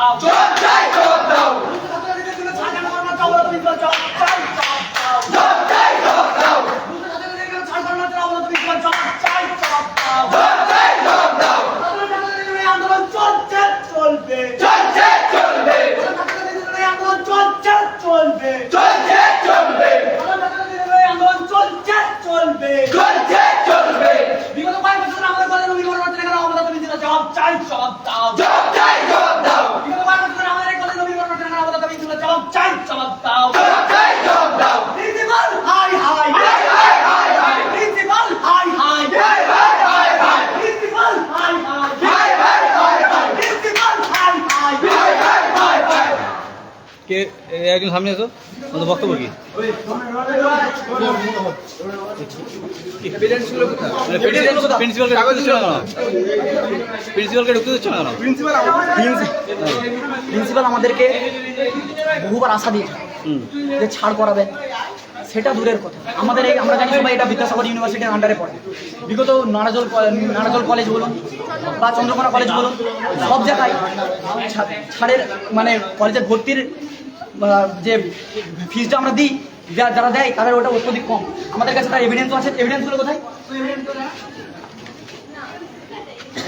দাও জবাব চাই জবাব দাও চলবে। চলছে চলবে আন্দোলন চলছে চলবে চলছে চলবে বিগত কয়েক বছর আমাদের কলেজে দিলে জবাব চাই জবাব দাও জবাব চাই জবাব দাও বিগত কয়েক বছর আমাদের এই কলেজে নবীকরণ হচ্ছে না কেন আমাদের তুমি দিলে জবাব চাই জবাব দাও জবাব চাই জবাব দাও প্রিন্সিপাল হাই হাই হাই হাই হাই হাই প্রিন্সিপাল হাই হাই হাই হাই হাই হাই প্রিন্সিপাল হাই হাই হাই হাই হাই হাই প্রিন্সিপাল হাই হাই হাই হাই হাই হাই কে এ, একজন সামনে এসো তোমাদের বক্তব্য কি? প্রিন্সিপালকে ঢুকতে দিচ্ছ না প্রিন্সিপালকে ঢুকতে দিচ্ছ না প্রিন্সিপাল আমাদেরকে বহুবার আশা দিয়েছে যে ছাড় করাবেন সেটা দূরের কথা। আমাদের এই আমরা জানি সবাই এটা বিদ্যাসাগর ইউনিভার্সিটির আন্ডারে পড়ে। বিগত নারাজল নারাজল কলেজ বলুন বা চন্দ্রকোনা কলেজ বলুন সব জায়গায় ছাড়ের মানে কলেজের ভর্তির যে ফিজটা আমরা দিই যা- যারা দেয় তাদের ওটা অত্যধিক কম। আমাদের কাছে তার এভিডেন্সও আছে। এভিডেন্সগুলো কোথায়?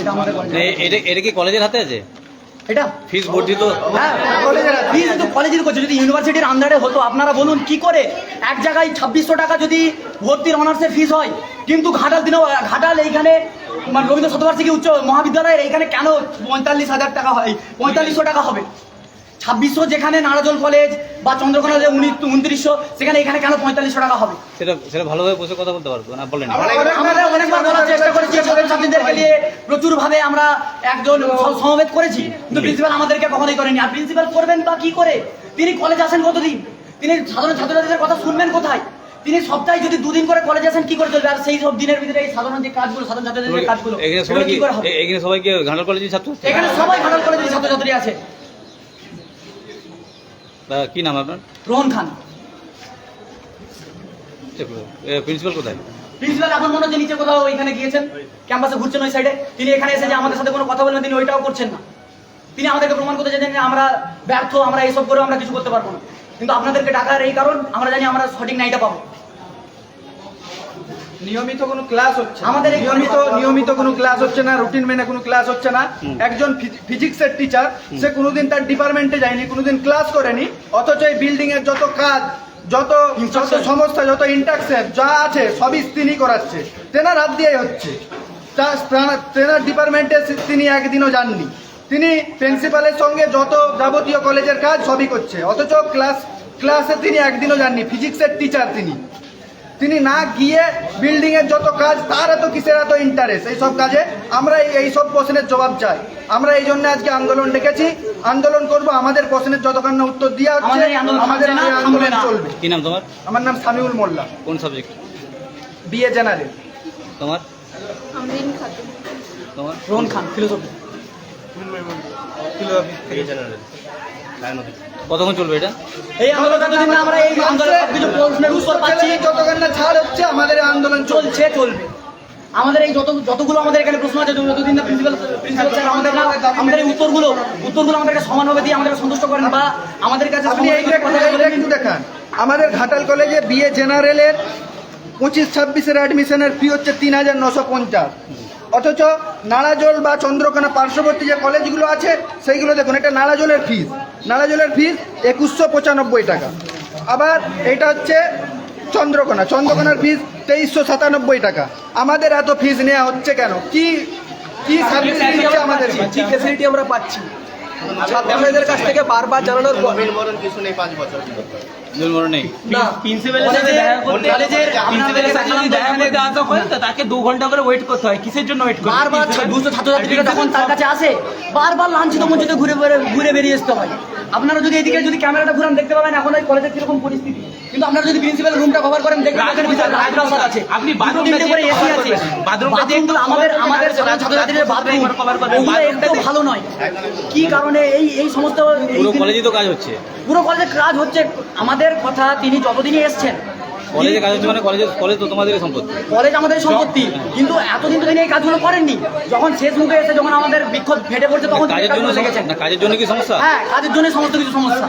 এটা আমাদের এটা কি কলেজের হাতে আছে? এটা? ফিস বর্ধিত? হ্যাঁ ফিস তো কলেজের করছে যদি ইউনিভার্সিটির আন্ডারে হতো আপনারা বলুন কি করে? এক জায়গায় ছাব্বিশশো টাকা যদি ভর্তির অনার্সের ফিস হয় কিন্তু ঘাটাল দিনেও ঘাটাল এইখানে মানে রবীন্দ্র শতবার্ষিকী উচ্চ মহাবিদ্যালয়ের এইখানে কেন পঁয়তাল্লিশ হাজার টাকা হয়? পঁয়তাল্লিশশো টাকা হবে। ছাব্বিশশো যেখানে নারাজল কলেজ বা চন্দ্রকোনা যে উনিশ উনত্রিশশো সেখানে এখানে কেন পঁয়তাল্লিশশো টাকা হবে? সেটা সেটা ভালোভাবে বসে কথা বলতে পারব না বলেন? আমরা অনেকবার বলার চেষ্টা করেছি ছাত্র ছাত্রীদেরকে নিয়ে প্রচুর ভাবে আমরা একজন সমবেত করেছি কিন্তু প্রিন্সিপাল আমাদেরকে কখনোই করেনি। আর প্রিন্সিপাল করবেন বা কি করে? তিনি কলেজে আসেন কতদিন? তিনি সাধারণ ছাত্রছাত্রীদের কথা শুনবেন কোথায়? তিনি সপ্তাহে যদি দুদিন করে কলেজ আসেন কি করে চলবে? আর সেই সব দিনের ভিতরে এই সাধারণ যে কাজগুলো সাধারণ ছাত্রছাত্রীদের কাজগুলো এখানে সবাই কি কি করে হবে? এখানে সবাই কি ঘাটাল কলেজের ছাত্র এখানে সবাই ঘাটাল কলেজের ছাত্রছাত্রী আছে। তা কি নাম আপনার? রোহন খান। প্রিন্সিপাল কোথায়? প্রিন্সিপাল এখন মনে হচ্ছে নিচে কোথাও ওইখানে গিয়েছেন ক্যাম্পাসে ঘুরছেন ওই সাইডে তিনি এখানে এসে যে আমাদের সাথে কোনো কথা বলবেন তিনি ওইটাও করছেন না। তিনি আমাদেরকে প্রমাণ করতে চাইছেন যে আমরা ব্যর্থ আমরা এইসব করে আমরা কিছু করতে পারব না। কিন্তু আপনাদেরকে ডাকার এই কারণ আমরা জানি আমরা সঠিক নাইটা পাবো। নিয়মিত কোনো ক্লাস হচ্ছে। আমাদের নিয়মিত নিয়মিত কোনো ক্লাস হচ্ছে না রুটিন মেনে কোনো ক্লাস হচ্ছে না। একজন ফিজিক্সের টিচার সে কোনোদিন তার ডিপার্টমেন্টে যায়নি কোনোদিন ক্লাস করেনি অথচ এই বিল্ডিং এর যত কাজ যত যত সমস্যা যত ইন্টাকশন যা আছে সবই তিনি করাচ্ছে। তেনার হাত দিয়েই হচ্ছে। তেনার ডিপার্টমেন্টে তিনি একদিনও যাননি। তিনি প্রিন্সিপালের সঙ্গে যত যাবতীয় কলেজের কাজ সবই করছে। অথচ ক্লাস ক্লাসে তিনি একদিনও যাননি ফিজিক্সের টিচার তিনি। তিনি না গিয়ে বিল্ডিং এর যত কাজ তার এত কিসের এত ইন্টারেস্ট এই সব কাজে আমরা এই- এই সব প্রশ্নের জবাব চাই। আমরা এই জন্য আজকে আন্দোলন ডেকেছি। আন্দোলন করব আমাদের প্রশ্নের যতক্ষণ না উত্তর দেওয়া হচ্ছে আমাদের আন্দোলন। চলবে। কি নাম তোমার? আমার নাম সামিউল মোল্লা। কোন সাবজেক্ট বিএ জেনারেল তোমার? আমরিন খাতুন। তোমার? রোহন খান ফিলোসফি কতক্ষণ চলবে এটা? এই আন্দোলন আমরা এই আন্দোলন কিছু প্রশ্নের উত্তর পাচ্ছি। যতক্ষণ না ছাড় হচ্ছে আমাদের এই আন্দোলন চলছে চলবে। আমাদের এই যত যতগুলো আমাদের এখানে প্রশ্ন আছে যতদিন না প্রিন্সিপাল প্রিন্সিপাল স্যার আমাদের না আমাদের এই উত্তরগুলো উত্তরগুলো আমাদেরকে সমানভাবে দিয়ে আমাদেরকে সন্তুষ্ট করেন বা আমাদের কাছে আপনি বলে একটু দেখান। আমাদের ঘাটাল কলেজে বিএ জেনারেলের পঁচিশ ছাব্বিশের অ্যাডমিশনের ফি হচ্ছে তিন হাজার নশো পঞ্চাশ। অথচ নাড়াজল বা চন্দ্রকোনা পার্শ্ববর্তী যে কলেজগুলো আছে সেইগুলো দেখুন এটা নাড়াজলের ফিস নাড়াজলের ফিস একুশশো পঁচানব্বই টাকা। আবার এটা হচ্ছে চন্দ্রকোনা। চন্দ্রকোনার ফিস তেইশশো সাতানব্বই টাকা। আমাদের এত ফিস নেওয়া হচ্ছে কেন? কি কি সার্ভিস দিচ্ছে আমাদের কি ফেসিলিটি আমরা পাচ্ছি? ছাত্রদের কাছ থেকে বারবার জানানোর পর কিছু নেই পাঁচ প্রিন্সিপালের সাথে দেখা করতে কলেজের প্রিন্সিপালের সাথে যদি দেখা করতে আসা হয় তো তাকে দু ঘণ্টা করে ওয়েট করতে হয়। কিসের জন্য ওয়েট করতে বারবার দুশো ছাত্রছাত্রীরা যখন তার কাছে আসে বারবার লাঞ্ছিত বঞ্চিত ঘুরে ঘুরে বেরিয়ে আসতে হয়। আপনারা যদি এদিকে যদি ক্যামেরাটা ঘুরান দেখতে পাবেন এখন ওই কলেজের কীরকম পরিস্থিতি। কিন্তু আপনারা যদি প্রিন্সিপাল রুমটা কভার করেন দেখবেন এখানে বিশাল রাজপ্রাসাদ আছে। আপনি বাথরুমটা করে এসি আছে। বাথরুমটা দিয়ে আমাদের আমাদের ছাত্রছাত্রীদের বাথরুম cover করবেন। ওগুলো বাথরুমটা একটু দিয়ে- ভালো নয়। কি কারণে এই এই সমস্ত পুরো দিন- তো কাজ হচ্ছে। পুরো কলেজে কাজ হচ্ছে। আমাদের কথা তিনি যতদিনই এসছেন কলেজে কাজ হচ্ছে মানে কলেজে কলেজ তো তোমাদের সম্পত্তি। কলেজ আমাদের সম্পত্তি কিন্তু এতদিন তো তিনি এই কাজগুলো করেননি। যখন শেষ মুখে এসে যখন আমাদের বিক্ষোভ ফেটে পড়ছে তখন কাজের জন্য লেগেছেন কাজের জন্য কি সমস্যা? হ্যাঁ কাজের জন্য সমস্ত কিছু সমস্যা।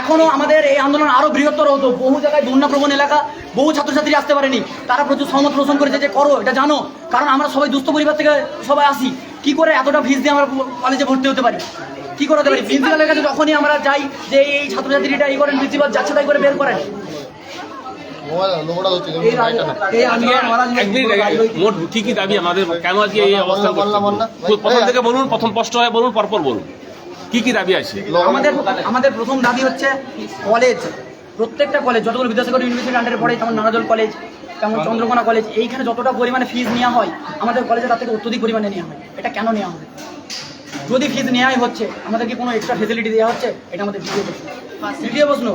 এখনও আমাদের এই আন্দোলন আরও বৃহত্তর হতো। বহু জায়গায় বন্যাপ্রবণ এলাকা বহু ছাত্রছাত্রী আসতে পারেনি। তারা প্রচুর সহমত পোষণ করেছে যে করো এটা জানো। কারণ আমরা সবাই দুস্থ পরিবার থেকে সবাই আসি। কি করে এতটা ফিস দিয়ে আমরা কলেজে ভর্তি হতে পারি? কি করে হতে পারি? প্রিন্সিপালের কাছে যখনই আমরা যাই যে এই ছাত্রছাত্রীটা এই করেন প্রিন্সিপাল যাচ্ছে তাই করে বের করেন। মোট কি দাবি আমাদের কেন আজকে এই অবস্থা প্রথম থেকে বলুন প্রথম স্পষ্ট হয়ে বলুন পরপর বলুন। কি কি দাবি আছে? আমাদের আমাদের প্রথম দাবি হচ্ছে কলেজ প্রত্যেকটা কলেজ যতগুলো বিদ্যাসাগর ইউনিভার্সিটি আন্ডারে পড়ে যেমন নানাজল কলেজ তেমন চন্দ্রকোনা কলেজ এইখানে যতটা পরিমাণে ফিজ নেওয়া হয় আমাদের কলেজে তার থেকে অত্যধিক পরিমাণে নেওয়া হয়। এটা কেন নেওয়া হবে যদি ফিজ নেওয়াই হচ্ছে, আমাদেরকে কোনো এক্সট্রা ফেসিলিটি দেওয়া হচ্ছে, এটা আমাদের দ্বিতীয় প্রশ্ন। তৃতীয় প্রশ্ন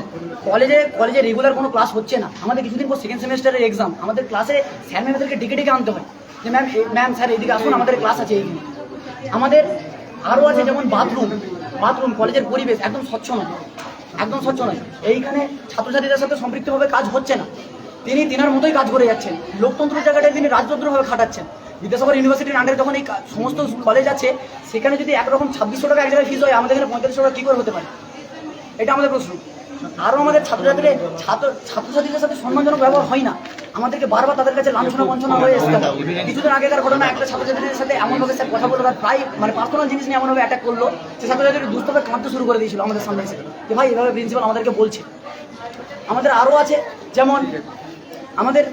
কলেজে কলেজে রেগুলার কোনো ক্লাস হচ্ছে না। আমাদের কিছুদিন পর সেকেন্ড সেমিস্টারের এক্সাম আমাদের ক্লাসে স্যার ম্যামদেরকে ডেকে ডেকে আনতে হয়। যে ম্যাম ম্যাম স্যার এদিকে আসুন, আমাদের ক্লাস আছে এইখানে। আমাদের আরও আছে যেমন বাথরুম বাথরুম কলেজের পরিবেশ একদম স্বচ্ছ নয়। একদম স্বচ্ছ নয়। এইখানে ছাত্রছাত্রীদের সাথে সম্পৃক্তভাবে কাজ হচ্ছে না। তিনি তিনার মতোই কাজ করে যাচ্ছেন। লোকতন্ত্রের জায়গাটায় তিনি রাজতন্ত্রভাবে খাটাচ্ছেন। বিদ্যাসাগর ইউনিভার্সিটির আন্ডারে যখন এই সমস্ত কলেজ আছে, সেখানে যদি একরকম ছাব্বিশশো টাকা এক জায়গায় ফিস হয়, আমাদের এখানে পঁয়তাল্লিশশো টাকা কী করে হতে পারে? এটা আমাদের প্রশ্ন। আরও আমাদের ছাত্রছাত্রীদের, ছাত্র, ছাত্রছাত্রীদের সাথে সম্মানজনক ব্যবহার হয় না। আমাদেরকে বারবার তাদের কাছে লাঞ্ছনা বঞ্চনা হয়ে হয়। কিছুদিন আগেকার ঘটনা, একটা ছাত্রছাত্রীদের সাথে এমনভাবে স্যার কথা বলল, তার প্রায় মানে পার্সোনাল জিনিস নিয়ে এমনভাবে অ্যাটাক করল, যে ছাত্রছাত্রী দুষ্টভাবে কাঁদতে শুরু করে দিয়েছিল আমাদের সামনে এসে। যে ভাই, এভাবে প্রিন্সিপাল আমাদেরকে বলছে। আমাদের আরও আছে, যেমন আমাদের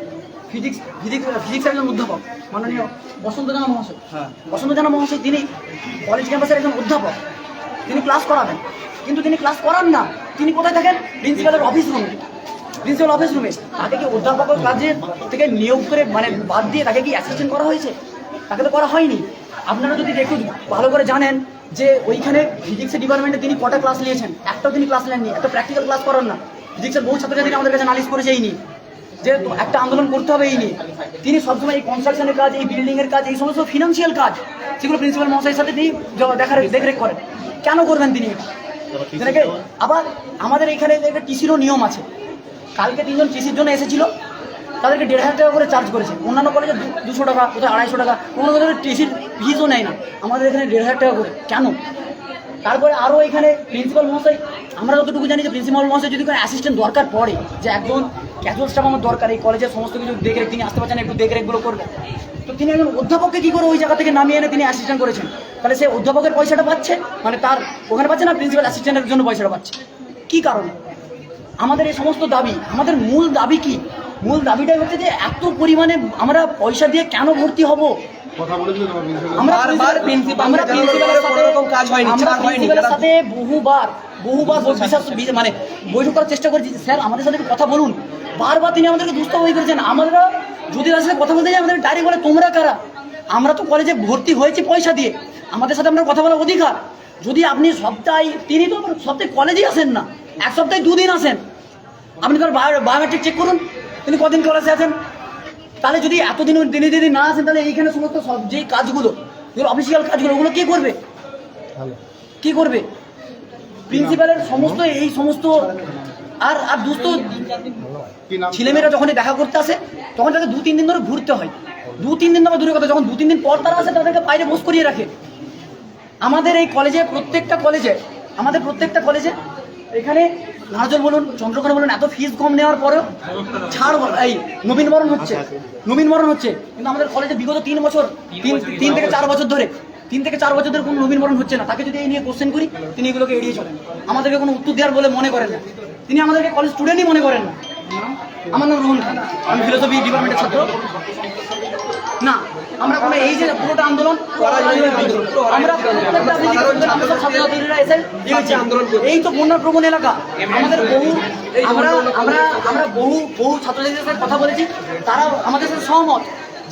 ফিজিক্স ফিজিক্স ফিজিক্সের একজন অধ্যাপক মাননীয় বসন্ত জানা মহাশয়। হ্যাঁ। বসন্ত জানা মহাশয় তিনি কলেজ ক্যাম্পাসের একজন অধ্যাপক। তিনি ক্লাস করাবেন। কিন্তু তিনি ক্লাস করান না। তিনি কোথায় থাকেন? প্রিন্সিপালের অফিস রুমে প্রিন্সিপাল অফিস রুমে তাকে কি অধ্যাপকের কাজে থেকে নিয়োগ করে মানে বাদ দিয়ে তাকে কি অ্যাসিস্ট্যান্ট করা হয়েছে? তাকে তো করা হয়নি। আপনারা যদি একটু ভালো করে জানেন যে ওইখানে ফিজিক্সের ডিপার্টমেন্টে তিনি কটা ক্লাস নিয়েছেন? একটাও তিনি ক্লাস নেননি। একটা প্র্যাকটিক্যাল ক্লাস করান না। ফিজিক্সের বহু ছাত্রছাত্রী আমাদের কাছে নালিশ করেছে এই নিয়ে যে একটা আন্দোলন করতে হবে এই নিয়ে। তিনি সবসময় এই কনস্ট্রাকশনের কাজ এই বিল্ডিং এর কাজ এই সমস্ত ফিনান্সিয়াল কাজ সেগুলো প্রিন্সিপাল মহাশয়ের সাথে তিনি দেখার দেখরেখ করেন। কেন করবেন তিনি আবার আমাদের এখানে একটা টিসিরও নিয়ম আছে। কালকে তিনজন টিসির জন্য এসেছিল তাদেরকে দেড় হাজার টাকা করে চার্জ করেছে। অন্যান্য কলেজে দুশো টাকা কোথাও আড়াইশো টাকা কোনো কোথাও টিসির ফিজও নেয় না। আমাদের এখানে দেড় হাজার টাকা করে। কেন? তারপরে আরও এখানে প্রিন্সিপাল মহাশয় আমরা যতটুকু জানি যে প্রিন্সিপাল মহাশয় যদি কোনো অ্যাসিস্ট্যান্ট দরকার পড়ে যে একজন ক্যাজুয়াল স্টাফ আমার দরকার এই কলেজের সমস্ত কিছু দেখরেখ তিনি আসতে পারছেন একটু দেখরেখগুলো করবেন। তো তিনি একজন অধ্যাপককে কী করে ওই জায়গা থেকে নামিয়ে এনে তিনি অ্যাসিস্ট্যান্ট করেছেন? তাহলে সে অধ্যাপকের পয়সাটা পাচ্ছে? মানে তার ওখানে পাচ্ছে না প্রিন্সিপাল অ্যাসিস্ট্যান্টের জন্য পয়সাটা পাচ্ছে? কী কারণে? আমাদের এই সমস্ত দাবি আমাদের মূল দাবি কি? মূল দাবিটাই হচ্ছে যে এত পরিমাণে আমরা পয়সা দিয়ে কেন ভর্তি হব? সাথে বহুবার বহুবার মানে বৈঠক করার চেষ্টা করেছি। স্যার আমাদের সাথে কথা বলুন। বারবার তিনি আমাদেরকে দুস্থ হয়ে করেছেন। আমরা যদি তার সাথে কথা বলতে যাই আমাদের ডাইরেক্ট বলে তোমরা কারা? আমরা তো কলেজে ভর্তি হয়েছি পয়সা দিয়ে। আমাদের সাথে আপনার কথা বলার অধিকার। যদি আপনি সপ্তাহে তিনি তো সপ্তাহে কলেজেই আসেন না। এক সপ্তাহে দুদিন আসেন। আপনি তার বায়োমেট্রিক চেক করুন। তিনি কদিন ক্লাসে আছেন? তাহলে যদি এতদিন তিনি যদি না আসেন তাহলে এইখানে সমস্ত সব যে কাজগুলো যেগুলো অফিসিয়াল কাজগুলো ওগুলো কে করবে? কি করবে? প্রিন্সিপালের সমস্ত এই সমস্ত আর আর দুস্থ ছেলেমেয়েরা যখনই দেখা করতে আসে তখন তাকে দু তিন দিন ধরে ঘুরতে হয়। দু তিন দিন ধরে দূরে কথা যখন দু তিন দিন পর তারা আসে তাদেরকে বাইরে বস করিয়ে রাখে। আমাদের এই কলেজে প্রত্যেকটা কলেজে আমাদের প্রত্যেকটা কলেজে এখানে নাজল বলুন চন্দ্রকোনা বলুন এত ফিস কম নেওয়ার পরেও ছাড় বল- এই নবীনবরণ হচ্ছে। নবীনবরণ হচ্ছে। কিন্তু আমাদের কলেজে বিগত তিন বছর তিন তিন থেকে চার বছর ধরে তিন থেকে চার বছর ধরে কোনো নবীনবরণ হচ্ছে না। তাকে যদি এই নিয়ে কোশ্চেন করি তিনি এগুলোকে এড়িয়ে চলেন। আমাদেরকে কোনো উত্তর দেওয়ার বলে মনে করেন না। তিনি আমাদেরকে কলেজ স্টুডেন্টই মনে করেন না। আমার নাম রোহন খান। আমি ফিলোসফি ডিপার্টমেন্টের ছাত্র। না আমরা কোনো এই যে পুরোটা আন্দোলন আমরা ছাত্রছাত্রীরা এসে এই তো বন্যা প্রবণ এলাকা আমাদের বহু আমরা আমরা আমরা বহু বহু ছাত্রছাত্রীদের সাথে কথা বলেছি। তারা আমাদের সাথে সহমত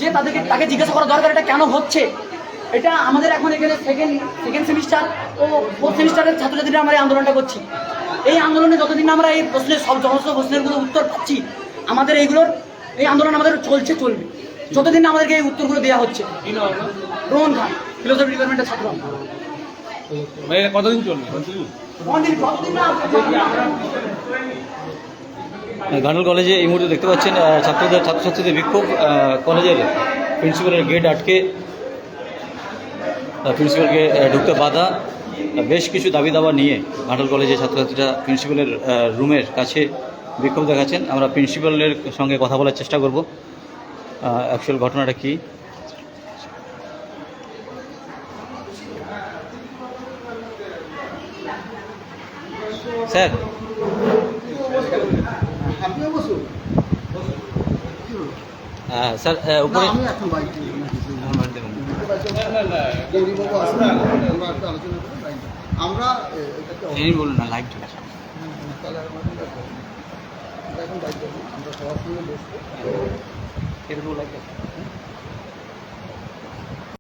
যে তাদেরকে তাকে জিজ্ঞাসা করা দরকার এটা কেন হচ্ছে? এটা আমাদের এখন এখানে সেকেন্ড সেকেন্ড সেমিস্টার ও ফোর্থ সেমিস্টারের ছাত্রছাত্রীরা আমরা এই আন্দোলনটা করছি। এই আন্দোলনে যতদিন আমরা এই প্রশ্নের সব সমস্ত প্রশ্নের কোনো উত্তর পাচ্ছি আমাদের এইগুলোর এই আন্দোলন আমাদের চলছে চলবে। যতদিন না আমাদেরকে এই উত্তরগুলো দেওয়া হচ্ছে। রোহন খান ফিলোসফি ডিপার্টমেন্টের ছাত্র। মানে কতদিন চলবে? গার্ডল কলেজে এই মুহূর্তে দেখতে পাচ্ছেন ছাত্রদের ছাত্রছাত্রীদের বিক্ষোভ কলেজের প্রিন্সিপালের গেট আটকে প্রিন্সিপালকে ঢুকতে বাধা। বেশ কিছু দাবি দাবা নিয়ে গার্ডল কলেজের ছাত্রছাত্রীরা প্রিন্সিপালের রুমের কাছে বিক্ষোভ দেখাচ্ছেন আমরা প্রিন্সিপালের সঙ্গে কথা বলার চেষ্টা করব অ্যাকচুয়াল ঘটনাটা কী স্যার স্যার উপরে আমরা এটাকে বলুন না লাইভ চলে তাহলে আমাদের দেখো। আমরা এখন আমরা সবার সঙ্গে বসবো